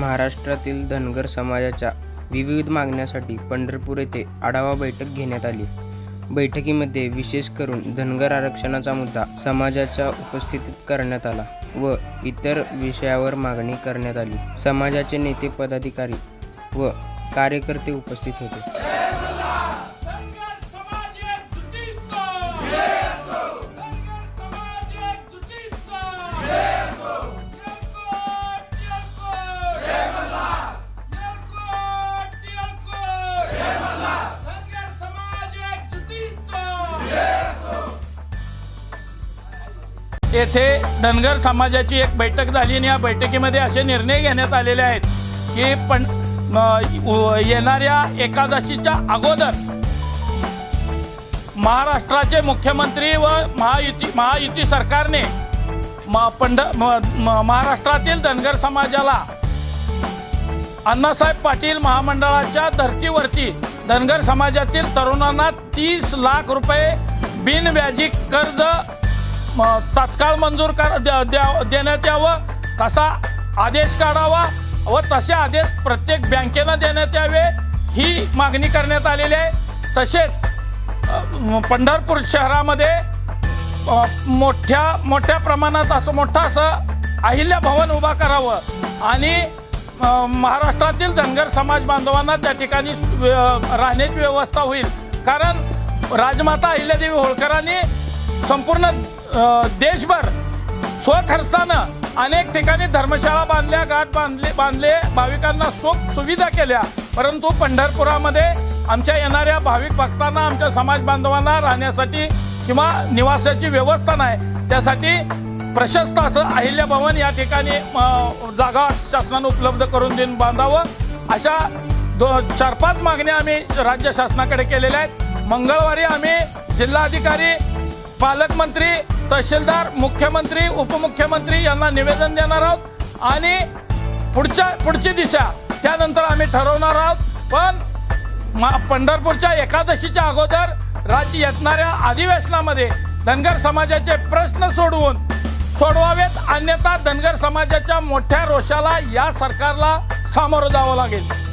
महाराष्ट्रातील धनगर समाजाच्या विविध मागण्यासाठी पंढरपूर येथे आढावा बैठक घेण्यात आली. बैठकीमध्ये विशेष करून धनगर आरक्षणाचा मुद्दा समाजाच्या उपस्थितीत करण्यात आला व इतर विषयावर मागणी करण्यात आली. समाजाचे नेते पदाधिकारी व कार्यकर्ते उपस्थित होते. येथे धनगर समाजाची एक बैठक झाली आणि या बैठकीमध्ये असे निर्णय घेण्यात आलेले आहेत की पण म, येणाऱ्या एकादशीच्या अगोदर महाराष्ट्राचे मुख्यमंत्री व महायुती महायुती सरकारने म पंढ म- महाराष्ट्रातील धनगर समाजाला अण्णासाहेब पाटील महामंडळाच्या धर्तीवरती धनगर समाजातील तरुणांना तीस लाख रुपये बिनव्याजी कर्ज म, तत्काळ मंजूर कर द्या- द्या- देण्यात यावं. तसा आदेश काढावा व तसे आदेश प्रत्येक बँकेनं देण्यात यावे ही मागणी करण्यात आलेली आहे. तसेच अ, म, पंढरपूर शहरामध्ये अ, मोठ्या मोठ्या प्रमाणात असं मोठं असं अहिल्या भवन उभा करावं आणि अ, महाराष्ट्रातील धनगर समाज बांधवांना त्या ठिकाणी व्य- राहण्याची व्यवस्था होईल. कारण राजमाता अहिल्यादेवी होळकरांनी संपूर्ण देशभर स्वखर्चानं अनेक ठिकाणी धर्मशाळा बांधल्या घाट बांधले बांधले भाविकांना सोप सुविधा केल्या. परंतु पंढरपुरामध्ये आमच्या येणाऱ्या भाविक भक्तांना आमच्या समाज बांधवांना राहण्यासाठी किंवा निवासाची व्यवस्था नाही. त्यासाठी प्रशस्त असं अहिल्या भवन या ठिकाणी जागा शासनानं उपलब्ध करून देऊन बांधावं. अशा दो चार पाच मागण्या आम्ही राज्य शासनाकडे केलेल्या आहेत. मंगळवारी आम्ही जिल्हाधिकारी पालकमंत्री तहसीलदार मुख्यमंत्री उपमुख्यमंत्री यांना निवेदन देणार आहोत. आणि पुढच्या पुढची दिशा त्यानंतर आम्ही ठरवणार आहोत. पण मा पंढरपूरच्या एकादशीच्या अगोदर राज्य येतणाऱ्या अधिवेशनामध्ये धनगर समाजाचे प्रश्न सोडवून सोडवावेत. अन्यथा धनगर समाजाच्या मोठ्या रोषाला या सरकारला सामोरं जावं लागेल.